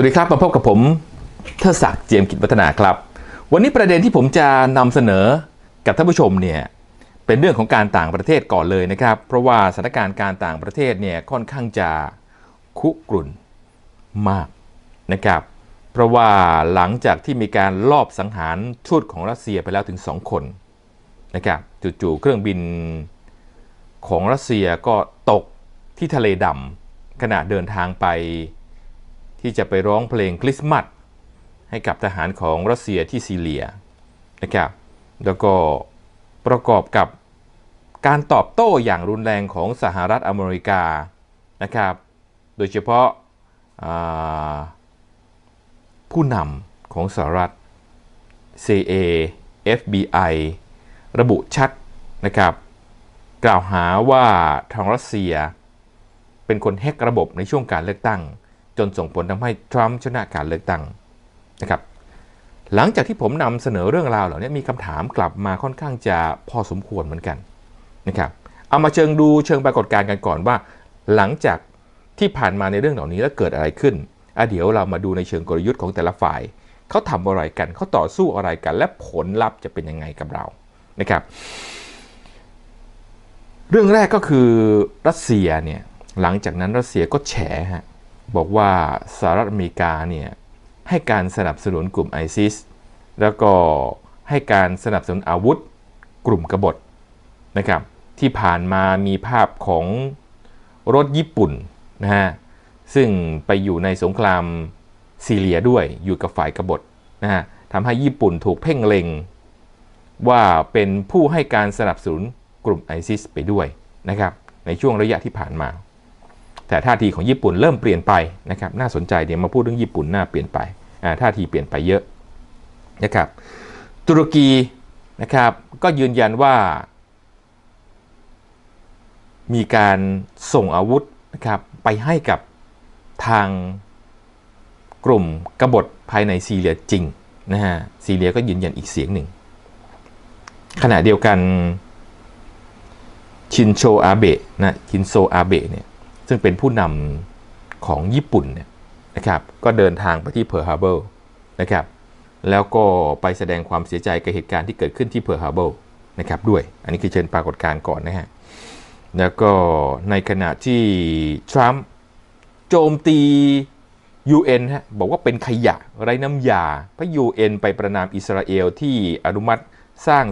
สวัสดีครับ มาพบกับผมเทอศักดิ์เจียมกิจวัฒนาครับ วันนี้ประเด็นที่ผมจะนำเสนอกับท่านผู้ชมเนี่ยเป็นเรื่องของการต่างประเทศก่อนเลยนะครับ เพราะว่าสถานการณ์การต่างประเทศเนี่ยค่อนข้างจะคุกรุ่นมากนะครับ เพราะว่าหลังจากที่มีการลอบสังหารทูตของรัสเซียไปแล้วถึง 2 คนนะครับจู่ๆเครื่องบินของรัสเซียก็ตกที่ทะเลดำขณะเดินทางไป ที่จะไปร้องเพลงคริสต์มาสให้กับทหารของรัสเซียที่ซีเรียนะครับแล้วก็ประกอบกับการตอบโต้อย่างรุนแรงของสหรัฐอเมริกานะครับโดยเฉพาะาผู้นำของสหรัฐ C.A.F.B.I. ระบุชัดนะครับกล่าวหาว่าทางรัสเซีย เป็นคนแฮกระบบในช่วงการเลือกตั้ง จนส่งผลทำให้ทรัมป์ชนะการเลือกตั้งนะครับหลังจากที่ผมนำเสนอเรื่องราวเหล่านี้มีคำถามกลับมาค่อนข้างจะพอสมควรเหมือนกันนะครับเอามาเชิงดูเชิงปรากฏการณ์กันก่อนว่า หลังจากที่ผ่านมาในเรื่องเหล่านี้แล้วเกิดอะไรขึ้นอะเดี๋ยวเรามาดูในเชิงกลยุทธ์ของแต่ละฝ่ายเขาทำอะไรกันเขาต่อสู้อะไรกัน และผลลัพธ์จะเป็นยังไงกับเรานะครับเรื่องแรกก็คือรัสเซียเนี่ยหลังจากนั้นรัสเซียก็แฉฮะ บอกว่าสหรัฐอเมริกาเนี่ยให้การสนับสนุนกลุ่มไอซิสแล้วก็ให้การสนับสนุนอาวุธกลุ่มกบฏนะครับที่ผ่านมามีภาพของรถญี่ปุ่นนะฮะซึ่งไปอยู่ในสงครามซีเรียด้วยอยู่กับฝ่ายกบฏนะฮะทำให้ญี่ปุ่นถูกเพ่งเล็ง ว่าเป็นผู้ให้การสนับสนุนกลุ่มไอซิสไปด้วยนะครับในช่วงระยะที่ผ่านมา แต่ท่าทีของญี่ปุ่นเริ่มเปลี่ยนไปนะครับน่าสนใจเดี๋ยวมาพูดเรื่องญี่ปุ่นน่าเปลี่ยนไปอ่าท่าทีเปลี่ยนไปเยอะนะครับตุรกีนะครับก็ยืนยันว่า มีการส่งอาวุธนะครับไปให้กับทางกลุ่มกบฏภายในซีเรียจริงนะฮะซีเรียก็ยืนยันอีกเสียงหนึ่ง ขณะเดียวกันชินโชอาเบะนะชินโซอาเบะเนี่ย ซึ่งเป็นผู้นำของญี่ปุ่นเนี่ยนะครับก็เดินทางไปที่เพิร์ฮาร์เบอร์นะครับแล้วก็ไปแสดงความเสียใจกับเหตุการณ์ที่เกิดขึ้นที่เพิร์ฮาร์เบอร์นะครับด้วยอันนี้คือเชิญปรากฏการณ์ก่อนนะฮะแล้วก็ในขณะที่ทรัมป์โจมตี UN ฮะบอกว่าเป็นขยะไร้น้ำยาพระ UN ไปประนามอิสราเอลที่อนุมัติสร้าง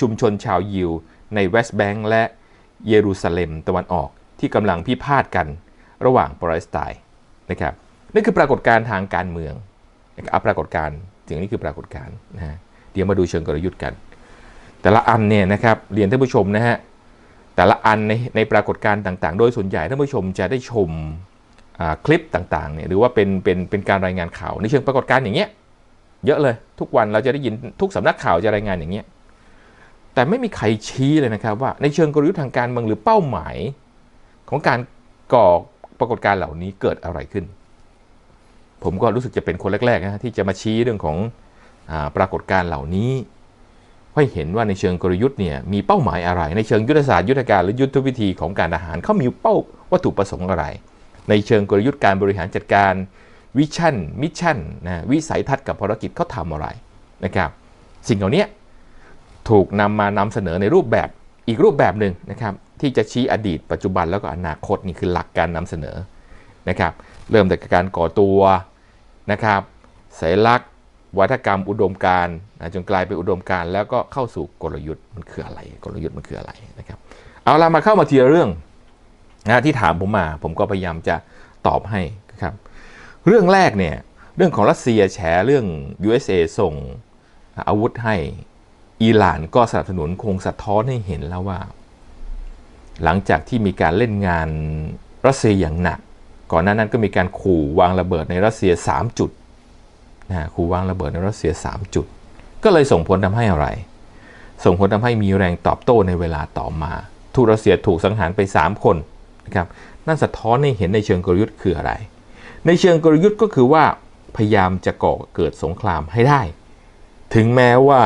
ชุมชนชาวยิว ในเวสต์แบงก์และเยรูซาเล็มตะวันออก ที่กำลังพิพาทกันระหว่างปาเลสไตน์นะครับนี่คือปรากฏการณ์ทางการเมืองนะครับอะปรากฏการณ์สิ่งนี้คือปรากฏการณ์นะฮะเดี๋ยวมาดูเชิงกลยุทธ์กัน แต่ละอันเนี่ยนะครับเรียนท่านผู้ชมนะฮะแต่ละอันในในปรากฏการณ์ต่างๆ โดยส่วนใหญ่ท่านผู้ชมจะได้ชมคลิปต่างๆเนี่ยหรือว่าเป็นเป็นเป็นการรายงานข่าวในเชิงปรากฏการณ์อย่างเงี้ยเยอะเลยทุกวันเราจะได้ยินทุกสำนักข่าวจะรายงานอย่างเงี้ยแต่ไม่มีใครชี้เลยนะครับว่าในเชิงกลยุทธ์ทางการเมืองหรือเป้าหมาย ของการก่อปรากฏการณ์เหล่านี้เกิดอะไรขึ้น ผมก็รู้สึกจะเป็นคนแรกๆนะที่จะมาชี้เรื่องของอปรากฏการณ์เหล่านี้ให้เห็นว่าในเชิงกลยุทธ์เนี่ยมีเป้าหมายอะไร ในเชิงยุทธศาสตร์ยุทธการหรือยุทธวิธีของการทหารเขามีเป้าวัตถุประสงค์อะไร ในเชิงกลยุทธ์การบริหารจัดการวิชั่นมิชชั่นนะวิสัยทัศน์กับภารกิจเขาทำอะไรนะครับ สิ่งเหล่านี้ถูกนำมานำเสนอในรูปแบบ อีกรูปแบบหนึ่งนะครับที่จะชี้อดีต ปัจจุบันแล้วก็อนาคตนี่คือหลักการนำเสนอนะครับเริ่มจากการก่อตัวนะครับสัญลักษณ์ วัฒกรรมอุดมการณ์นะจนกลายเป็นอุดมการณ์แล้วก็เข้าสู่กลยุทธ์มันคืออะไร กลยุทธ์มันคืออะไรนะครับเอาละมาเข้ามาทีละเรื่องนะที่ถามผมมา ผมก็พยายามจะตอบให้ครับเรื่องแรกเนี่ยเรื่องของรัสเซียแฉเรื่อง USA ส่งอาวุธให้ อิหร่านก็สนับสนุนคงสะท้อนให้เห็นแล้วว่า หลังจากที่มีการเล่นงานรัสเซียอย่างหนัก ก่อนหน้านั้นก็มีการขู่วางระเบิดในรัสเซีย 3 จุดนะขู่วางระเบิดในรัสเซีย 3 จุด ก็เลยส่งผลทำให้อะไร ส่งผลทำให้มีแรงตอบโต้ในเวลาต่อมาทูตรัสเซียถูกสังหารไป 3 คนนะครับนั่นสะท้อนให้เห็นในเชิงกลยุทธ์คืออะไร ในเชิงกลยุทธ์ก็คือว่าพยายามจะก่อเกิดสงครามให้ได้ ถึงแม้ว่า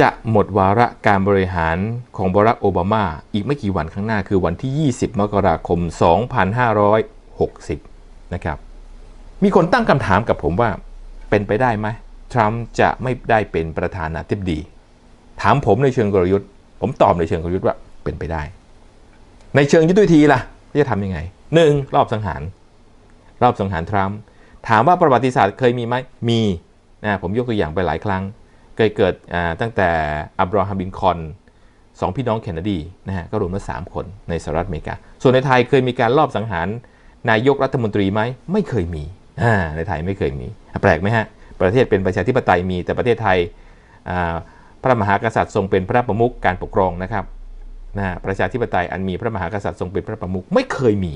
จะหมดวาระการบริหารของบารักโอบามาอีกไม่กี่วันข้างหน้าคือวันที่ 20 มกราคม 2560 นะครับ มีคนตั้งคำถามกับผมว่า เป็นไปได้ไหมทรัมป์จะไม่ได้เป็นประธานาธิบดี ถามผมในเชิงกลยุทธ์ ผมตอบในเชิงกลยุทธ์ว่าเป็นไปได้ ในเชิงยุทธวิธีล่ะจะทำยังไงหนึ่งรอบสังหาร รอบสังหารทรัมป์ถามว่าประวัติศาสตร์เคยมีไหมมีนะผมยกตัวอย่างไปหลายครั้ง เคยเกิดตั้งแต่อับราฮัมบินคอนสองพี่น้องเคนเนดีนะฮะก็รวมแล้วสามคนในสหรัฐอเมริกา ส่วนในไทยเคยมีการรอบสังหารนายกรัฐมนตรีไหมไม่เคยมีในไทยไม่เคยมี แปลกไหมฮะ ประเทศเป็นประชาธิปไตยมีแต่ประเทศไทยพระมหากษัตริย์ทรงเป็นพระประมุขการปกครองนะครับนะประชาธิปไตยอันมีพระมหากษัตริย์ทรงเป็นพระประมุขไม่เคยมี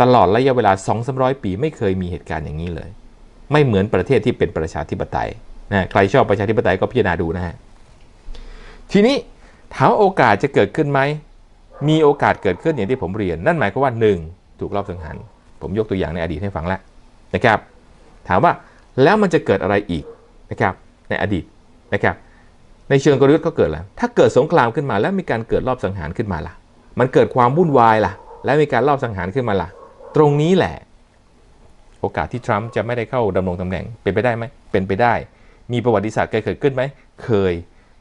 ตลอดระยะเวลา2 3 0 0 ปี ไม่เคยมีเหตุการณ์อย่างนี้เลย ไม่เหมือนประเทศที่เป็นประชาธิปไตย นะใครชอบประชาธิปไตยก็พิจารณาดูนะฮะทีนี้ถามโอกาสจะเกิดขึ้นไหมมีโอกาสเกิดขึ้นอย่างที่ผมเรียน นั่นหมายความว่า 1. ถูกรอบสังหารผมยกตัวอย่างในอดีตให้ฟังแล้วนะครับ ถามว่าแล้วมันจะเกิดอะไรอีกนะครับ ในอดีตนะครับ ในเชิงกลยุทธ์ก็เกิดแล้ว ถ้าเกิดสงครามขึ้นมาแล้วมีการเกิดรอบสังหารขึ้นมาล่ะ มันเกิดความวุ่นวายล่ะ แล้วมีการรอบสังหารขึ้นมาล่ะ ตรงนี้แหละ โอกาสที่ทรัมป์จะไม่ได้เข้าดำรงตำแหน่งเป็นไปได้ไหมเป็นไปได้ มีประวัติศาสตร์เคยเกิดขึ้นไหม เคย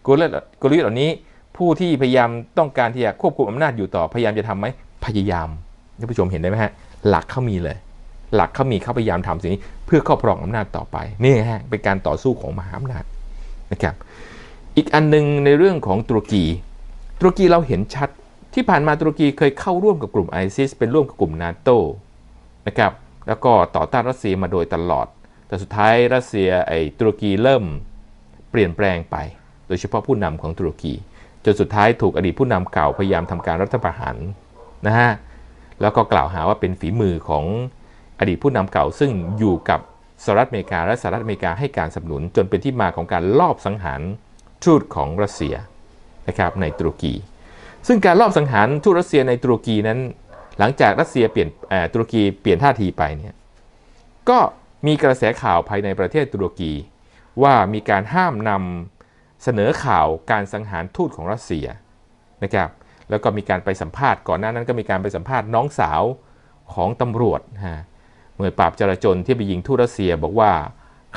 กลยุทธ์กลยุทธ์เหล่านี้ ผู้ที่พยายามต้องการที่จะควบคุมอำนาจอยู่ต่อ พยายามจะทํำไหม พยายาม ท่านผู้ชมเห็นได้ไหมฮะ หลักเขามีเลย หลักเขามีเขาพยายามทำสิ่งนี้ เพื่อครอบครองอำนาจต่อไป นี่ฮะ เป็นการต่อสู้ของมหาอำนาจนะครับ อีกอันนึงในเรื่องของตุรกี ตุรกีเราเห็นชัด ที่ผ่านมาตุรกีเคยเข้าร่วมกับกลุ่มไอซิสเป็นร่วมกับกลุ่มนาโตนะครับ แล้วก็ต่อต้านรัสเซียมาโดยตลอด แต่สุดท้ายรัสเซียไอ้ตุรกีเริ่มเปลี่ยนแปลงไป โดยเฉพาะผู้นำของตุรกี จนสุดท้ายถูกอดีตผู้นำเก่าพยายามทำการรัฐประหารนะฮะแล้วก็กล่าวหาว่าเป็นฝีมือของอดีตผู้นำเก่า ซึ่งอยู่กับสหรัฐอเมริกาและสหรัฐอเมริกาให้การสนับสนุน จนเป็นที่มาของการลอบสังหารทูตของรัสเซียนะครับในตุรกี ซึ่งการลอบสังหารทูตรัสเซียในตุรกีนั้น หลังจากรัสเซียเปลี่ยนตุรกีเปลี่ยนท่าทีไปเนี่ยก็ มีกระแสข่าวภายในประเทศตุรกี ว่ามีการห้ามนำเสนอข่าวการสังหารทูตของรัสเซียนะครับแล้วก็มีการไปสัมภาษณ์ก่อนหน้านั้นก็มีการไปสัมภาษณ์น้องสาวของตำรวจฮะเมื่อปราบจราจนที่ไปยิงทูตรัสเซียบอกว่า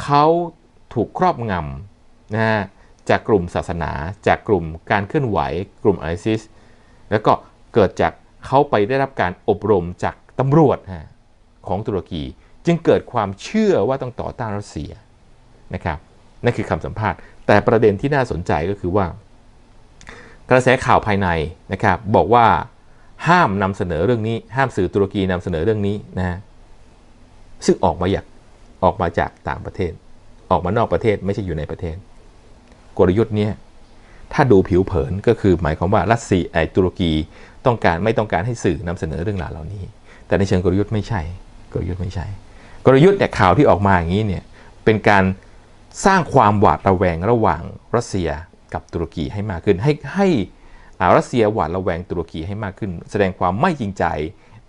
เขาถูกครอบงำนะฮะจากกลุ่มศาสนาจากกลุ่มการเคลื่อนไหว กลุ่มไอซิสแล้วก็เกิดจากเขาไปได้รับการอบรมจากตำรวจของตุรกี จึงเกิดความเชื่อว่าต้องต่อต้านรัสเซียนะครับนั่นคือคำสัมภาษณ์ แต่ประเด็นที่น่าสนใจก็คือว่า กระแสข่าวภายในนะครับบอกว่าห้ามนำเสนอเรื่องนี้ ห้ามสื่อตุรกีนำเสนอเรื่องนี้นะฮะซึ่งออกมาอยากออกมาจากต่างประเทศ ออกมานอกประเทศไม่ใช่อยู่ในประเทศ กลยุทธ์นี้ถ้าดูผิวเผินก็คือหมายความว่ารัสเซียไอตุรกีต้องการไม่ต้องการให้สื่อนำเสนอเรื่องราวเหล่านี้ แต่ในเชิงกลยุทธ์ไม่ใช่กลยุทธ์ไม่ใช่ กลยุทธ์เนี่ยข่าวที่ออกมาอย่างนี้เนี่ยเป็นการสร้างความหวาดระแวงระหว่างรัสเซียกับตุรกีให้มากขึ้น ให้ให้รัสเซียหวาดระแวงตุรกีให้มากขึ้น แสดงความไม่จริงใจ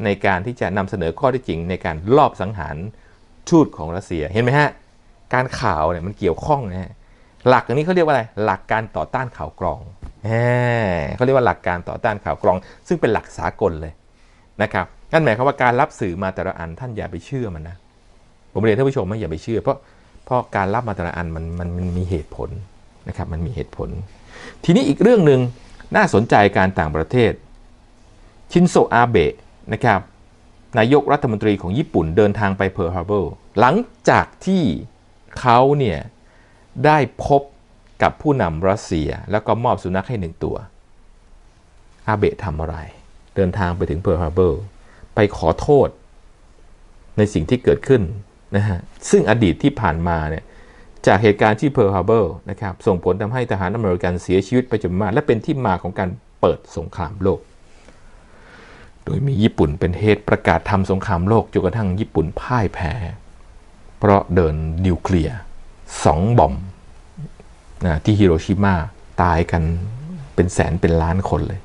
ในการที่จะนำเสนอข้อที่จริง ในการลอบสังหารทูตของรัสเซียเห็นไหมฮะการข่าวเนี่ยมันเกี่ยวข้องนะฮะหลักอันนี้เขาเรียกว่าอะไรหลักการต่อต้านข่าวกรองเขาเรียกว่าหลักการต่อต้านข่าวกรอง ซึ่งเป็นหลักสากลเลยนะครับนั่นหมายความว่าการรับสื่อมาแต่ละอันท่านอย่าไปเชื่อมันนะ ผมเรียนท่านผู้ชมว่าอย่าไปเชื่อ เพราะเพราะการรับมาแต่ละอันมันมันมันมีเหตุผลนะครับมันมีเหตุผล ทีนี้อีกเรื่องหนึ่งน่าสนใจการต่างประเทศ ชินโซอาเบะนะครับนายกรัฐมนตรีของญี่ปุ่นเดินทางไปเพิร์ฮาร์เบอร์หลังจากที่เขาเนี่ยได้พบกับผู้นำรัสเซีย แล้วก็มอบสุนัขให้หนึ่งตัว อาเบะทำอะไร เดินทางไปถึงเพิร์ฮาร์เบอร์ไปขอโทษในสิ่งที่เกิดขึ้น นะฮะซึ่งอดีตที่ผ่านมาเนี่ยจากเหตุการณ์ที่เพิร์ลฮาร์เบอร์นะครับส่งผลทำให้ทหารอเมริกันเสียชีวิตไปจำนวนมาก และเป็นที่มาของการเปิดสงครามโลก โดยมีญี่ปุ่นเป็นเหตุประกาศทำสงครามโลกจนกระทั่งญี่ปุ่นพ่ายแพ้ เพราะเดินนิวเคลียร์สองบอมนะที่ฮิโรชิมาตายกันเป็นแสนเป็นล้านคนเลย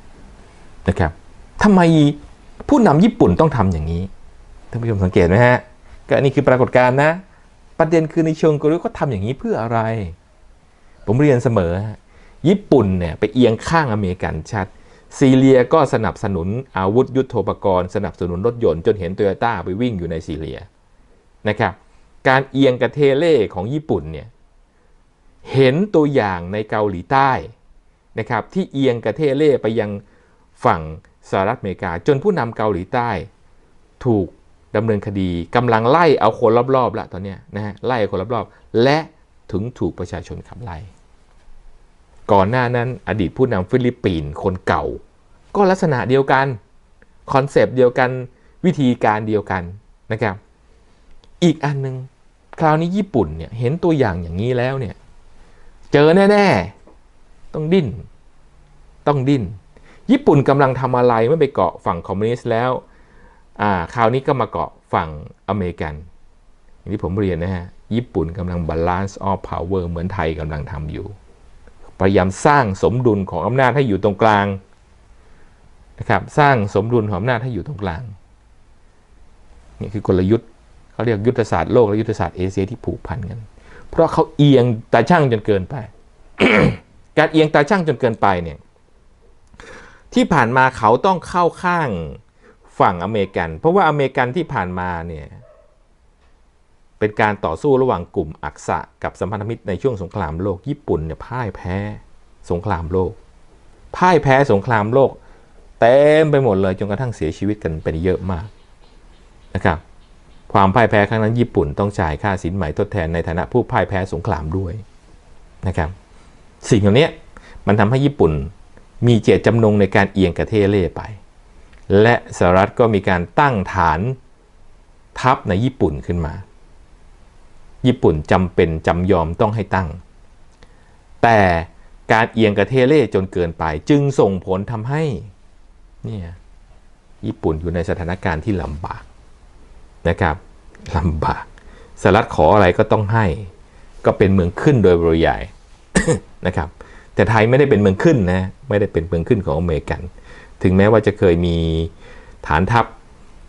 นะครับทำไมผู้นำญี่ปุ่นต้องทำอย่างนี้ท่านผู้ชมสังเกตไหมฮะ ก็นี่คือปรากฏการณ์นะ ประเด็นคือในเชิงกลยุทธ์ก็ทำอย่างนี้เพื่ออะไร ผมเรียนเสมอ ญี่ปุ่นเนี่ยไปเอียงข้างอเมริกันชัด ซีเรียก็สนับสนุนอาวุธยุโทโธปกรณ์ สนับสนุนรถยนต์จนเห็นโตโยต้าไปวิ่งอยู่ในซีเรียนะครับ การเอียงกระเทเล่ของญี่ปุ่นเนี่ยเห็นตัวอย่างในเกาหลีใต้นะครับที่เอียงกระเทเล่ไปยังฝั่งสหรัฐอเมริกา จนผู้นำเกาหลีใต้ ถูก ดำเนินคดีกำลังไล่เอาคนรอบๆล้วตอนนี้นะฮะไล่คนรอบๆ และถึงถูกประชาชนขับไล่ก่อนหน้านั้นอดีตผู้นำฟิลิปปินส์คนเก่า ก็ลักษณะเดียวกันคอนเซปต์เดียวกันวิธีการเดียวกันนะครับ อีกอันหนึ่งคราวนี้ญี่ปุ่นเนี่ยเห็นตัวอย่างอย่างนี้แล้วเนี่ยเจอแน่ๆต้องดิ้น ต้องดิ้น ญี่ปุ่นกำลังทำอะไรเมื่อไปเกาะฝั่งคอมมิวนิสต์แล้ว อ่าคราวนี้ก็มาเกาะฝั่งอเมริกัน อย่างที่ผมเรียนนะฮะ ญี่ปุ่นกำลัง balance of power เหมือนไทยกำลังทำอยู่ พยายามสร้างสมดุลของอำนาจให้อยู่ตรงกลางนะครับ สร้างสมดุลของอำนาจให้อยู่ตรงกลาง นี่คือกลยุทธ์เขาเรียกยุทธศาสตร์โลกและยุทธศาสตร์เอเชียที่ผูกพันกัน เพราะเขาเอียงตาช่างจนเกินไป การเอียงตาช่างจนเกินไปเนี่ย ที่ผ่านมาเขาต้องเข้าข้าง ฝั่งอเมริกัน เพราะว่าอเมริกันที่ผ่านมาเนี่ยเป็นการต่อสู้ระหว่างกลุ่มอักษะกับสัมพันธมิตรในช่วงสงครามโลกญี่ปุ่นเนี่ยพ่ายแพ้สงครามโลก พ่ายแพ้สงครามโลกเต็มไปหมดเลยจนกระทั่งเสียชีวิตกันเป็นเยอะมากนะครับความพ่ายแพ้ครั้งนั้นญี่ปุ่นต้องจ่ายค่าสินไหมทดแทนในฐานะผู้พ่ายแพ้สงครามด้วยนะครับสิ่งเหล่านี้มันทำให้ญี่ปุ่นมีเจตจำนงในการเอียงกระเทเล่ไป และสหรัฐก็มีการตั้งฐานทัพในญี่ปุ่นขึ้นมา ญี่ปุ่นจำเป็นจำยอมต้องให้ตั้ง แต่การเอียงกระเทเล่จนเกินไป จึงส่งผลทำให้เนี่ยญี่ปุ่นอยู่ในสถานการณ์ที่ลำบากนะครับลำบากสหรัฐขออะไรก็ต้องให้ ก็เป็นเมืองขึ้นโดยบริยายนะครับ แต่ไทยไม่ได้เป็นเมืองขึ้นนะ ไม่ได้เป็นเมืองขึ้นของอเมริกัน ถึงแม้ว่าจะเคยมีฐานทัพ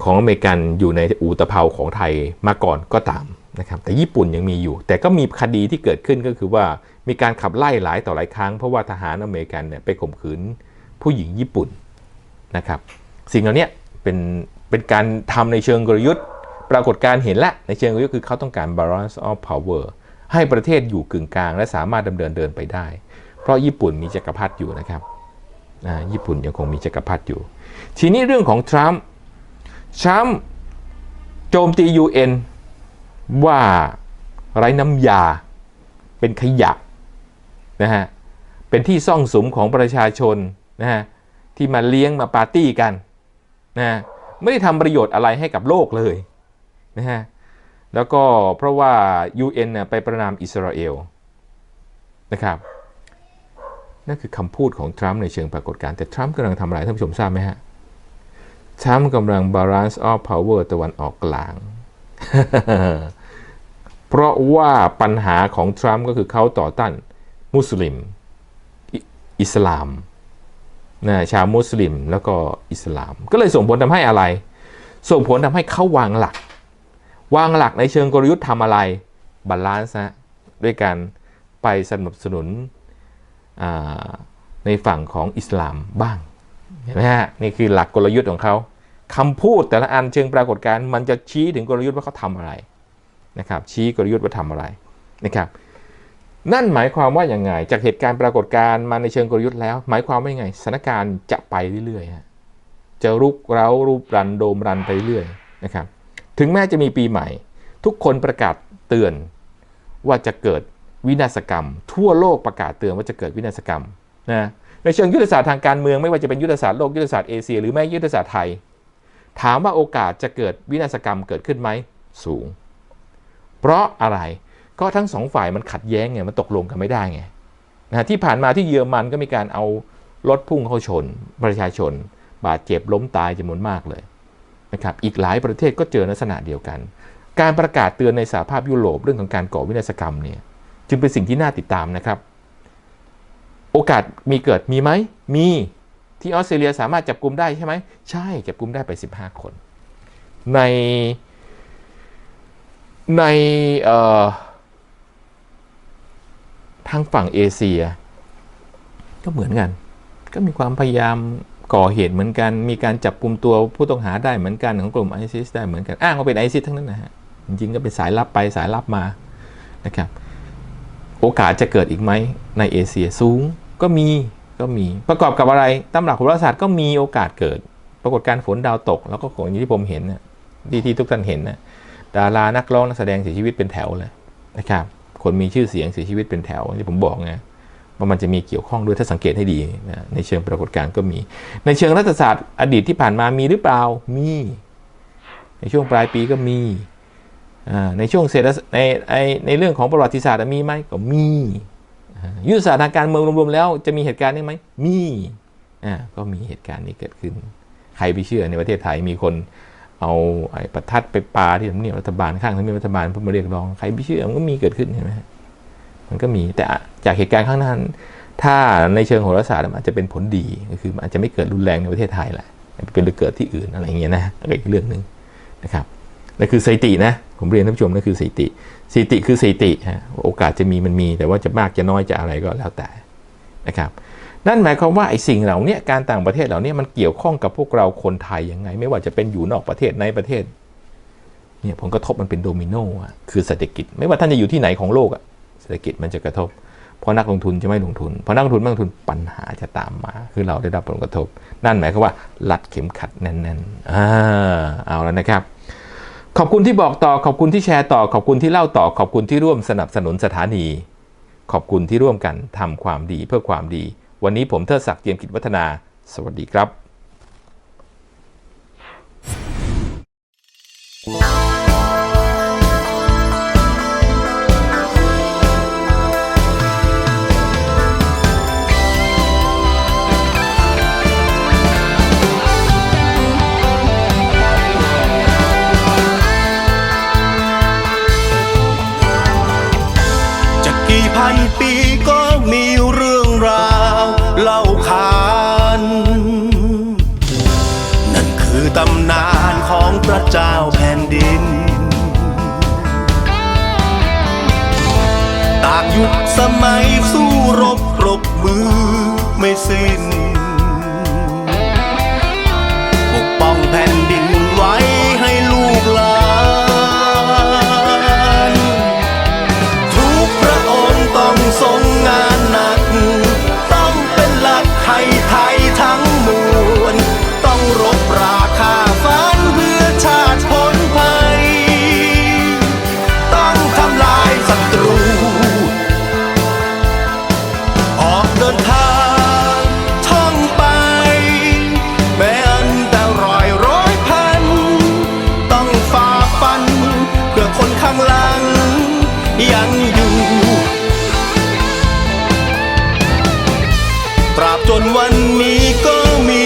ของอเมริกันอยู่ในอูตะเภาของไทยมาก่อนก็ตามนะครับแต่ญี่ปุ่นยังมีอยู่ แต่ก็มีคดีที่เกิดขึ้นก็คือว่ามีการขับไล่หลายต่อหลายครั้ง เพราะว่าทหารอเมริกันเนี่ยไปข่มขืนผู้หญิงญี่ปุ่นนะครับสิ่งเหล่านี้เป็นเป็นการทำในเชิงกลยุทธ์ ปรากฏการเห็นและในเชิงกลยุทธ์คือเขาต้องการ balance of power ให้ประเทศอยู่กึ่งกลาง และสามารถดำเนินเดินไปได้ เพราะญี่ปุ่นมีจักรพรรดิอยู่นะครับ อ่าญี่ปุ่นยังคงมีจักรพรรดิอยู่ ทีนี้เรื่องของทรัมป์ทรัมป์โจมตี UN ว่าไร้น้ำยาเป็นขยะนะฮะเป็นที่ซ่องสุมของประชาชนนะฮะที่มาเลี้ยงมาปาร์ตี้กันนะฮะไม่ได้ทำประโยชน์อะไรให้กับโลกเลยนะฮะแล้วก็เพราะว่า UN น่ะไปประนามอิสราเอลนะครับ นั่นคือคำพูดของทรัมป์ในเชิงปรากฏการณ์แต่ทรัมป์กำลังทำอะไรท่านผู้ชมทราบไหมฮะทรัมป์กำลัง balance of power ตะวันออกกลาง เพราะว่าปัญหาของทรัมป์ก็คือเขาต่อต้านมุสลิม อิอสลามนะชาวมุสลิมแล้วก็อิสลาม ก็เลยส่งผลทำให้อะไร ส่งผลทำให้เขาวางหลัก วางหลักในเชิงกลยุทธ์ทำอะไรบาลานซ์นะด้วยการไปสนับสนุน ในฝั่งของอิสลามบ้างเห็นไหมฮะนี่คือหลักกลยุทธ์ของเขาคำพูดแต่ละอันเชิงปรากฏการ์มันจะชี้ถึงกลยุทธ์ว่าเขาทำอะไรนะครับ ชี้กลยุทธ์ว่าทำอะไรนะครับ นั่นหมายความว่าอย่างไง จากเหตุการณ์ปรากฏการ์มาในเชิงกลยุทธ์แล้ว หมายความว่าอยังไงสถานการณ์จะไปเรื่อยๆฮะจะรุกเร้ารูปรันโดมรันไปเรื่อยนะครับ ถึงแม้จะมีปีใหม่ ทุกคนประกาศเตือนว่าจะเกิด วินาศกรรม ทั่วโลกประกาศเตือนว่าจะเกิดวินาศกรรมนะในเชิงยุทธศาสตร์ทางการเมืองไม่ว่าจะเป็นยุทธศาสตร์โลกยุทธศาสตร์เอเชียหรือแม้ยุทธศาสตร์ไทย ถามว่าโอกาสจะเกิดวินาศกรรมเกิดขึ้นไหมสูง เพราะอะไรก็ทั้งสองฝ่ายมันขัดแย้งไงมันตกลงกันไม่ได้ไงนะที่ผ่านมาที่เยอรมันก็มีการเอารถพุ่งเข้าชน ประชาชน บาดเจ็บล้มตายจำนวนมากเลยนะครับอีกหลายประเทศก็เจอลักษณะเดียวกัน การประกาศเตือนในสหภาพยุโรปเรื่องของการก่อวินาศกรรมเนี่ย จึงเป็นสิ่งที่น่าติดตามนะครับ โอกาสมีเกิดมีไหมมีที่ออสเตรเลียสามารถจับกลุ่มได้ใช่ไหมใช่จับกลุ่มได้ไป 15 คน ในในทางฝั่งเอเชีย ก็เหมือนกัน ก็มีความพยายามก่อเหตุเหมือนกัน มีการจับกลุ่มตัวผู้ต้องหาได้เหมือนกันของกลุ่มไอซิสได้เหมือนกัน อ้างว่าเป็นไอซิสทั้งนั้นนะฮะ จริงๆก็เป็นสายลับไปสายลับมานะครับ โอกาสจะเกิดอีกไหมในเอเชียสูงก็มีก็มีประกอบกับอะไรตำหลักโหราศาสตร์ก็มีโอกาสเกิด ปรากฏการณ์ฝนดาวตก แล้วก็ของอย่างที่ผมเห็นนะที่ที่ทุกท่านเห็นนะดารานักร้องนักแสดงเสียชีวิตเป็นแถวเลยนะครับคนมีชื่อเสียงเสียชีวิตเป็นแถวที่ผมบอกไงว่ามันจะมีเกี่ยวข้องด้วยถ้าสังเกตให้ดีนะในเชิงปรากฏการณ์ก็มี ในเชิงรัฐศาสตร์อดีตที่ผ่านมามีหรือเปล่ามี ในช่วงปลายปีก็มี ในช่วงเศรษฐในในในเรื่องของประวัติศาสตร์มีไหมก็มียุทธศาสตร์ทางการเมืองรวมๆแล้วจะมีเหตุการณ์นี้ไหมมีอ่าก็มีเหตุการณ์นี้เกิดขึ้น ใครไปเชื่อในประเทศไทยมีคนเอาไอ้ประทัดไปปาที่ทำเนียบรัฐบาลข้างทำเนียบรัฐบาลเพื่อมาเรียกร้องใครไปเชื่อมันก็มีเกิดขึ้นเห็นไหมมันก็มีแต่จากเหตุการณ์ข้างนั้น ถ้าในเชิงโหราศาสตร์มันอาจจะเป็นผลดีก็คือมันอาจจะไม่เกิดรุนแรงในประเทศไทยแหละเป็นไปเกิดที่อื่นอะไรอย่างเงี้ยนะอะไรอีกเรื่องหนึ่งนะครับ นั่นคือสถิตินะผมเรียนท่านผู้ชมนั่นคือสถิติสถิติคือสถิติฮะโอกาสจะมีมันมีแต่ว่าจะมากจะน้อยจะอะไรก็แล้วแต่นะครับนั่นหมายความว่าไอ้สิ่งเหล่านี้การต่างประเทศเหล่านี้มันเกี่ยวข้องกับพวกเราคนไทยยังไง ไม่ว่าจะเป็นอยู่นอกประเทศในประเทศเนี่ยผลกระทบมันเป็นโดมิโนอะคือเศรษฐกิจ ไม่ว่าท่านจะอยู่ที่ไหนของโลกอะเศรษฐกิจมันจะกระทบ เพราะนักลงทุนจะไม่ลงทุนเพราะนักลงทุนไม่ลงทุนปัญหาจะตามมา คือเราได้รับผลกระทบ นั่นหมายความว่ารัดเข็มขัดแน่นๆอ่าเอาแล้วนะครับ ขอบคุณที่บอกต่อ ขอบคุณที่แชร์ต่อ ขอบคุณที่เล่าต่อ ขอบคุณที่ร่วมสนับสนุนสถานี ขอบคุณที่ร่วมกันทำความดีเพื่อความดี วันนี้ผมเทิดศักดิ์เจียมกิจวัฒนา สวัสดีครับ สมัยสู้รบปรบมือไม่สิ้น วันนี้ก็มี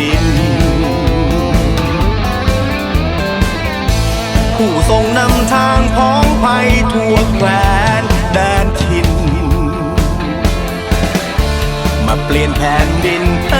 ดิน ผู้ทรงนำทางพ้องภัยทั่วแคว้นแดนทิน มาเปลี่ยนแผ่นดินเป็น